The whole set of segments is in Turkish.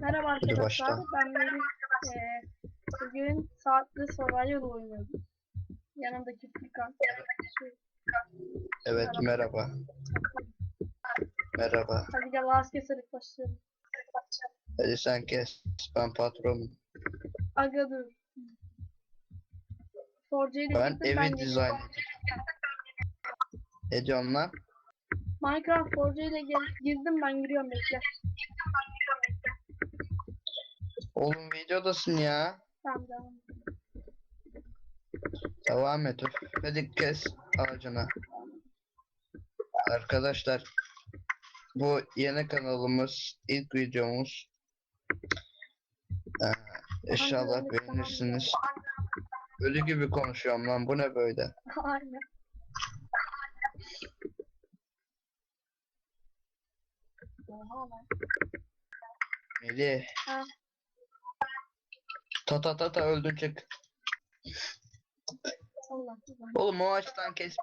Merhaba arkadaşlar. Ben Melih. Ee, bugün saatli survival oynuyoruz. Yanımdaki Furkan. Evet merhaba. Merhaba. Hadi gel last keserek başlayalım. Hadi sen kes. Ben patronum. Aga dur. De Ben evi dizayn ediyorum lan. Minecraft Forge'yi de gir- girdim ben giriyorum bekle. Oğlum videodasın ya. Tamam devam. Devam et. Hadi kes ağacına. Arkadaşlar bu yeni kanalımız, ilk videomuz. Ee, inşallah beğenirsiniz. Ölü gibi konuşuyorum lan bu ne böyle? Aynen. Melih. Ta ta ta ta öldün çık. Allah Allah. Oğlum o ağaçtan kes.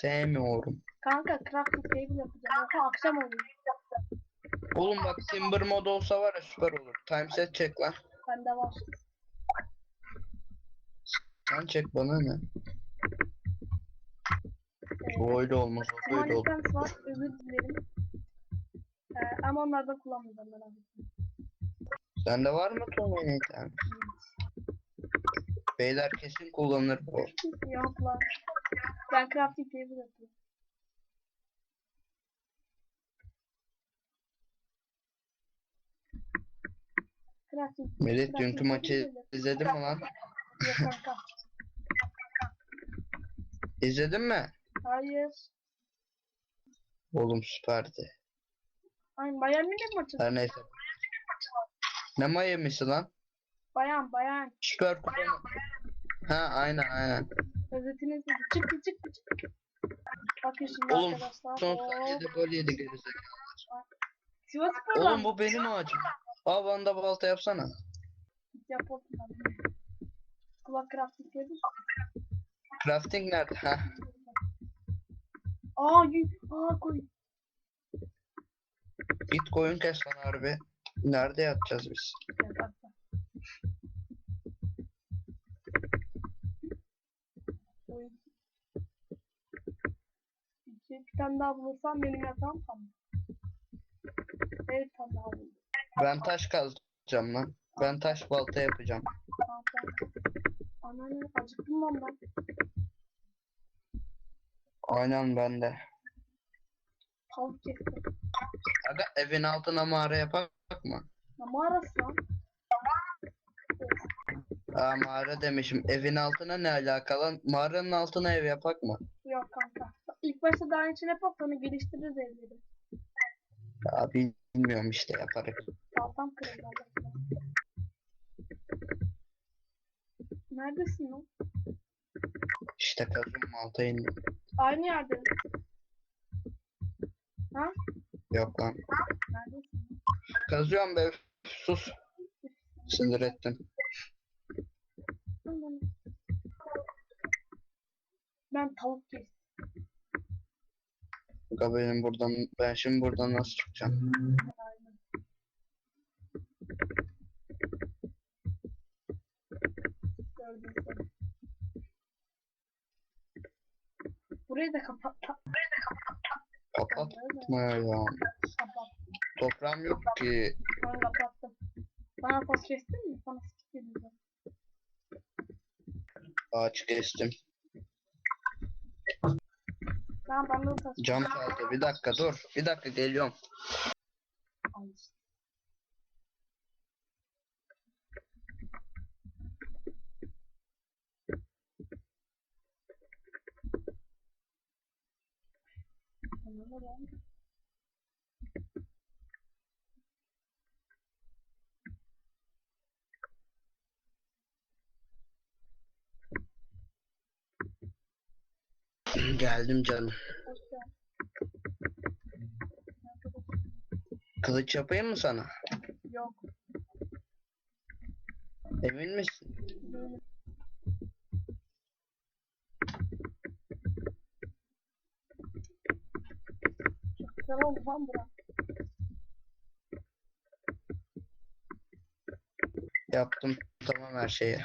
Sevmiyorum. Kanka crafting table yapacağım. Oha akşam oluyor. Oğlum bak Timber mod olsa var ya süper olur. Timeset çek lan. Bende var. Sen çek bana ne? Ee, Bu öyle olmaz, o Small böyle olur. Defense var. Özür dilerim. Ee, ama onları da kullanmayacağım ben abi. Sende var mı Tony Nathan? Beyler kesin kullanır bu. Yok lan. Ben crafting table yapıyorum. Crafting Melih dünkü maçı izledin mi lan? Yok kanka. İzledin mi? Hayır. Oğlum süperdi. Ay Bayern Münih maçı. Her neyse. Ne Miami'si lan? Bayan bayan. Süper kupa mı? Ha aynen aynen. Özetini izledim. Çıktı çıktı çıktı. Bakın şimdi Oğlum arkadaşlar. son saniyede gol yedi gerizekalı. Sivas Spor'dan. Oğlum bu benim ağacım. Al bana da balta yapsana. Yapalım. Kulak crafting table. Crafting nerede? Ha. Aa, yü- aa koy. Git koyun kes lan harbi. Nerede yatacağız biz? Gel bak bak. Koy. İki, bir tane daha bulursam benim yatağım tamam. Evet tane daha buldum. Ben taş kazacağım lan. Ben taş balta yapacağım. Tamam tamam. Ananı acıktım lan ben. Aynen ben de. Tavuk kestim. Aga evin altına mağara yapak mı? Ya mağarası lan. Aa mağara demişim. Evin altına ne alakalı? Mağaranın altına ev yapak mı? İlk başta daha için yapıp sonra geliştiririz evleri. Ya bilmiyorum işte yaparız. Baltam kırıldı. Neredesin lan? İşte kazıyorum alta indim. Aynı yerde. Ha? Yok lan. Neredesin? Kazıyorum be. Sus. Sinir ettin. Aman. Ben tavuk kestim. Aga benim buradan ben şimdi buradan nasıl çıkacağım? Aynen. Gördüm seni. Burayı da kapat. Kapatma ya. Kapat. Toprağım yok ki. Ben kapattım. Bana pas kestin mi? Skip edeceğim. Ağaç kestim. Pas Cam kaldı. Bir dakika dur. Bir dakika geliyorum. Geldim canım. Kılıç yapayım mı sana? Yok. Emin misin? Oldu lan bura. Yaptım tamam her şeyi.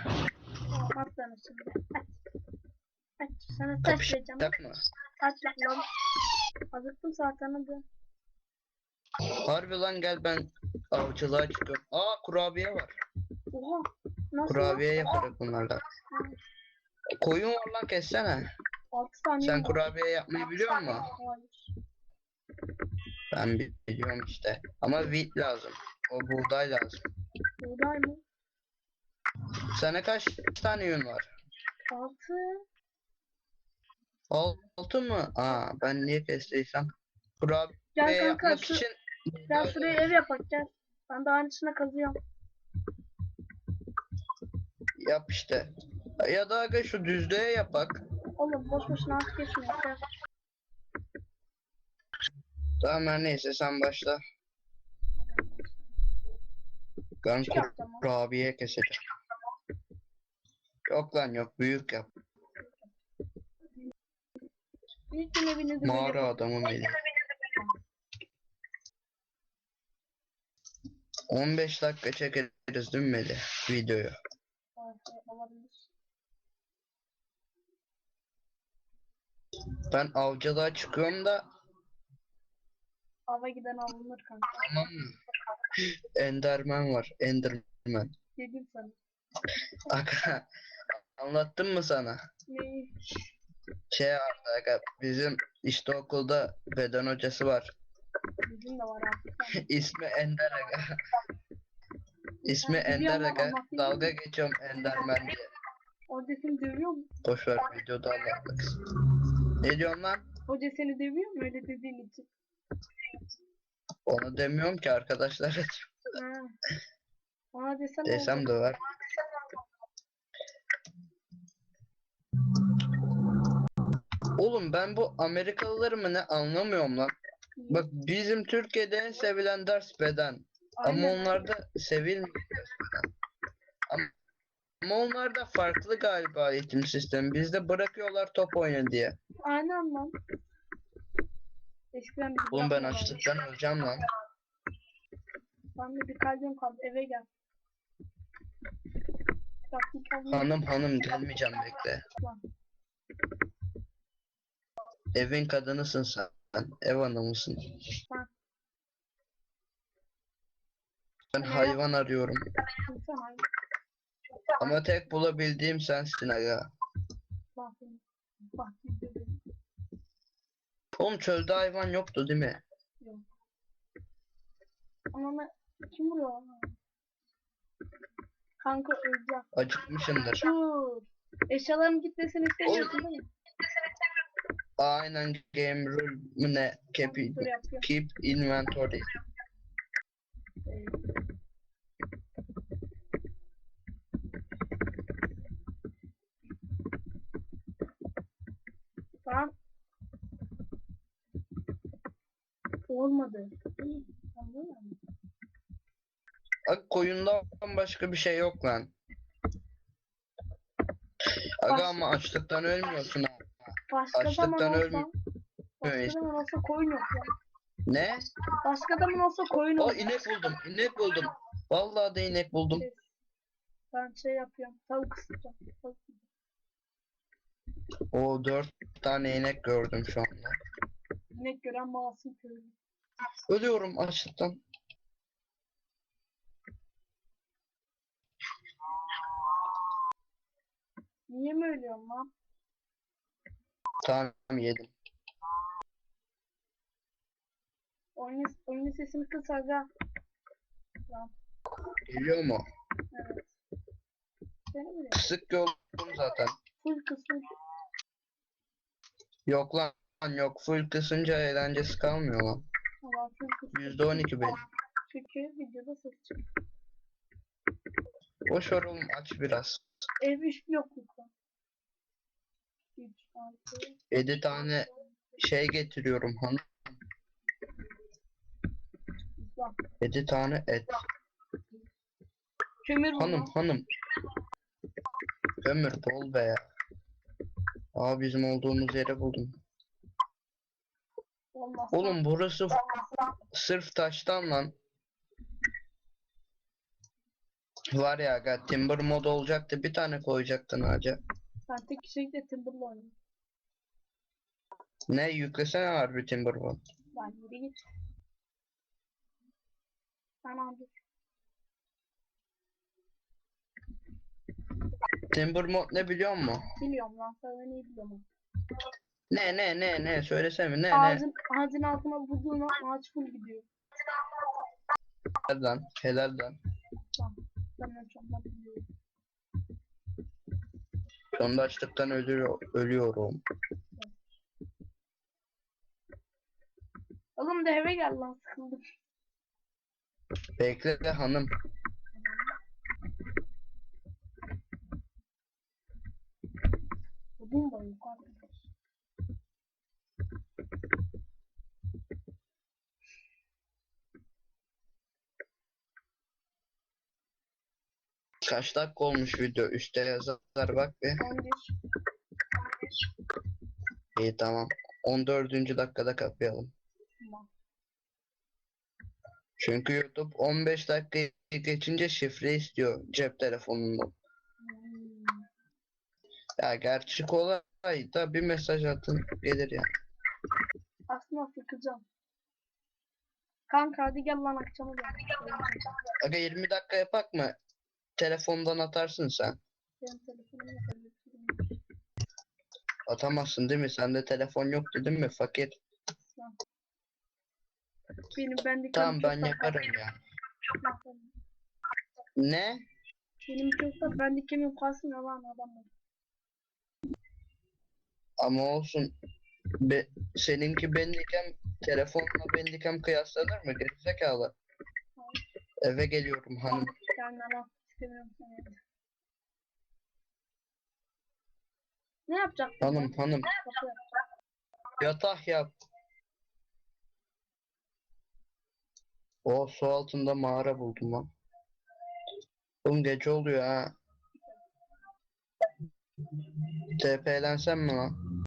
Tamam at bana şimdi. Aç. Aç. Sana taş vereceğim. Mı? Aç lan. Acıktım zaten hadi. Harbi lan gel ben avcılığa çıkıyorum. Aa kurabiye var. Oha. Nasıl? Kurabiye yaparız bunlarla. Koyun var lan kessene. 6 saniye Sen kurabiye yapmayı biliyor musun? Ben bi- biliyorum işte. Ama wheat lazım. O buğday lazım. Buğday mı? Sana kaç tane yün var? 6. Altı mı? Aa ben niye kestiysem. Kurabiye kanka yapmak şu, için gel şuraya ev yapak gel. Ben daha içine kazıyorum. yap işte. Ya da aga şu düzlüğe yapak. Oğlum boş boşuna artık geçmiyor. Gel. Tamam her neyse sen başla. Ben Küçük yapacağım ama. kurabiye keseceğim. Yok lan yok büyük yap. Gün Mağara böyle adamı benim. 15 dakika çekeriz değil mi Melih videoyu? olabilir. Ben avcılığa çıkıyorum da Ava giden alınır kanka. tamam mı? Enderman var. Enderman. Dedim sana. Aga anlattım mı sana? Neyi? Şey vardı aga bizim işte okulda beden hocası var. Bizim de var artık. İsmi Ender aga. İsmi Ha, Ender biliyorum aga. ama bak- Dalga geçiyorum Enderman diye. Hoca seni dövüyor mu? Boşver videoda anlatmak. Ne diyorsun lan? Hoca seni dövüyor mu öyle dediğin için? Onu demiyorum ki arkadaşlar. Ha. Ona desem Desem oldu. döver. Oğlum ben bu Amerikalıları mı ne anlamıyorum lan. Bak bizim Türkiye'de en sevilen ders beden. Ama Aynen. onlarda sevilmiyor ders beden. Ama, ama onlarda farklı galiba eğitim sistemi. Bizde bırakıyorlar top oyna diye. Aynen lan. Eskiden bizi Oğlum ben açlıktan öleceğim lan. Ben de bir kalbim kaldı eve gel. Kalbim Hanım hanım gelmeyeceğim bekle. Evin kadınısın sen. Ev hanımısın. Ben. Ben hayvan arıyorum. Ama tek bulabildiğim sensin aga. Oğlum çölde hayvan yoktu değil mi? Ben... Kim vuruyor lan? Kanka öleceğim. Acıkmışımdır. Dur. Eşyalarım gitmesini değil mi? Aynen game rule mü ne? Keep, keep inventory. Tamam. Olmadı. Aga koyundan başka bir şey yok lan. Aga ama açlıktan ölmüyorsun. Başka Açlıktan ölmüyor başka işte. olsa koyun yok ya. Ne? Başka zaman olsa koyun O olur. inek buldum. inek buldum. Vallahi de inek buldum. Ben şey yapıyorum. Tavuk ısıtacağım. Tavuk. O dört tane inek gördüm şu anda. İnek gören masum köylü. Ölüyorum açlıktan. Niye mi ölüyorum lan? Tamam yedim. Oyunun, oyunun sesini kıs aga. Geliyor mu? Evet. Seni mi? Kısık gördüm zaten. Full kısım. Yok lan yok. Full kısınca eğlencesi kalmıyor lan. Ama full kısım. Yüzde on iki benim. Çünkü videoda ses çıkıyor. Boş ver oğlum aç biraz. Ev üç blokluk var. 3, 6, Yedi tane şey getiriyorum hanım. Lan. Yedi tane et. Kömür Hanım lan. hanım. Kömür bol be ya. Aa bizim olduğumuz yeri buldum. Olmazsa. Oğlum burası f- sırf taştan lan. Var ya aga Timber mod olacaktı bir tane koyacaktın acaba. Sen tek kişilikle Timber'la oynuyorsun. Ne yüklesene var bir Timber mod. Lan yürü git. Sen al dur. Timber mod ne biliyor musun? Biliyorum lan sen neyi biliyorum. Ne ne ne ne söylesene ne ne. Ağacın, ağacın altına vurduğun ağaç full gidiyor. Helal lan helal lan. Ben öyle çok biliyorum. Sonunda açlıktan ölüyor, ölüyorum. Oğlum da eve gel lan sıkıldım. Bekle hanım. Bugün da yok Kaç dakika olmuş video? Üste yazar bak bir. 11. İyi tamam. 14. dakikada kapayalım. Tamam. Çünkü YouTube 15 dakika geçince şifre istiyor cep telefonundan. Hmm. Ya gerçi kolay da bir mesaj atın gelir ya. Aslında sıkacağım. Kanka hadi gel lan akşama gel. Aga 20 dakika yapak mı? Telefondan atarsın sen. Atamazsın değil mi? Sende telefon yoktu değil mi? Fakir. Benim bendeki Tamam ben yaparım ya. Ne? Benim çok da bendeki emin kalsın ya lan adam. var. Ama olsun. Be, seninki bendikem telefonla bendikem kıyaslanır mı? Gerizekalı. Eve geliyorum hanım. Gelme lan. İstemiyorum evde. Ne yapacaksın? Hanım hanım. Yatah yap. O su altında mağara buldum lan. Oğlum gece oluyor ha. TP'lensem mi lan?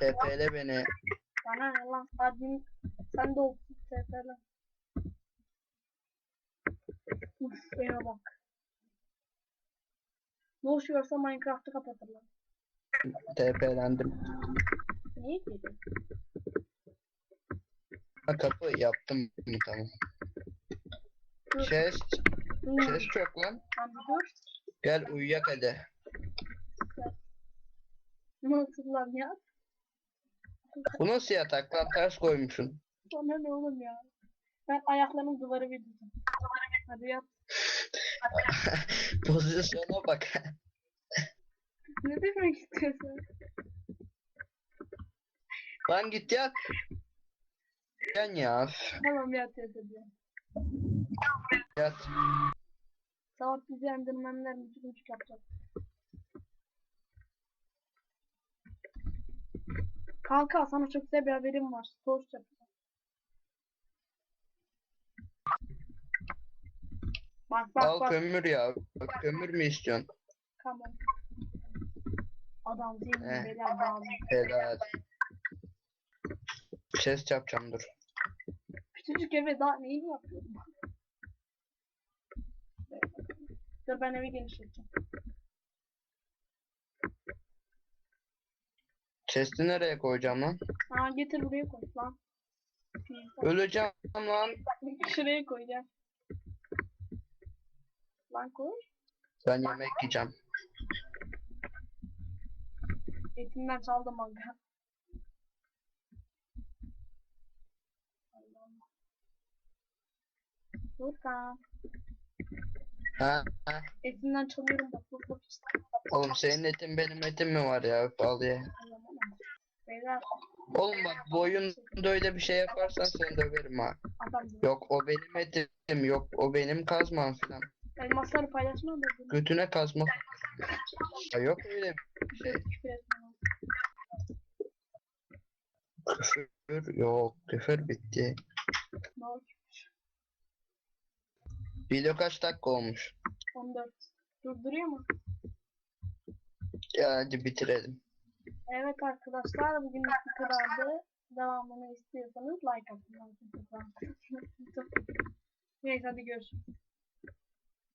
TP'le beni. Bana ne lan? Hadi sen de olsun. SFL. Uf eve bak. Boş verse Minecraft'ı kapatırlar. TP'lendim. Niye dedi? Ha, kapı yaptım mı tamam. Dur. Chest. Dur. Chest çok lan. Lan bir dur. Gel uyuyak hadi. Nasıl lan ya? Bu nasıl yatak lan ters koymuşsun. Sana ne oğlum ya? Ben ayaklarımı duvara vereceğim. Hadi yat. Pozisyona bak. Ne demek istiyorsun? Lan git yat. Gel ya. Tamam yat yat hadi. Yat. Sabah bizi endirmenler müzik müzik yapacak. Kanka sana çok güzel bir haberim var. Source yapacağım. Bak bak Al bak. kömür ya. Bak, kömür mü istiyorsun? Tamam. Adam zengin Eh. beyler bağlı. Helal. Chest yapacağım dur. Küçücük eve daha neyi yapıyorum? Dur ben evi genişleteceğim. Chest'i nereye koyacağım lan? Aa getir buraya koy lan. Öleceğim lan. Şuraya koy gel. Lan koy. Ben yemek yiyeceğim. Etimden çaldım aga. Furkan. Ha, ha. Etimden çalıyorum bak bak bak işte. Oğlum senin etin benim etim mi var ya? Al ye. Beyler Oğlum bak bu oyunda öyle bir şey yaparsan seni döverim ha. adam. Yok o benim etim yok o benim kazmam filan. Elmasları paylaşma bunu. Götüne kazma. Ya yok öyle bir şey. Küfür yok küfür bitti. Ne oldu? Video kaç dakika olmuş? 14. Durduruyor mu? Ya hadi bitirelim. Evet arkadaşlar bugün bu kadardı. Devamını istiyorsanız like atın. Neyse hadi görüşürüz.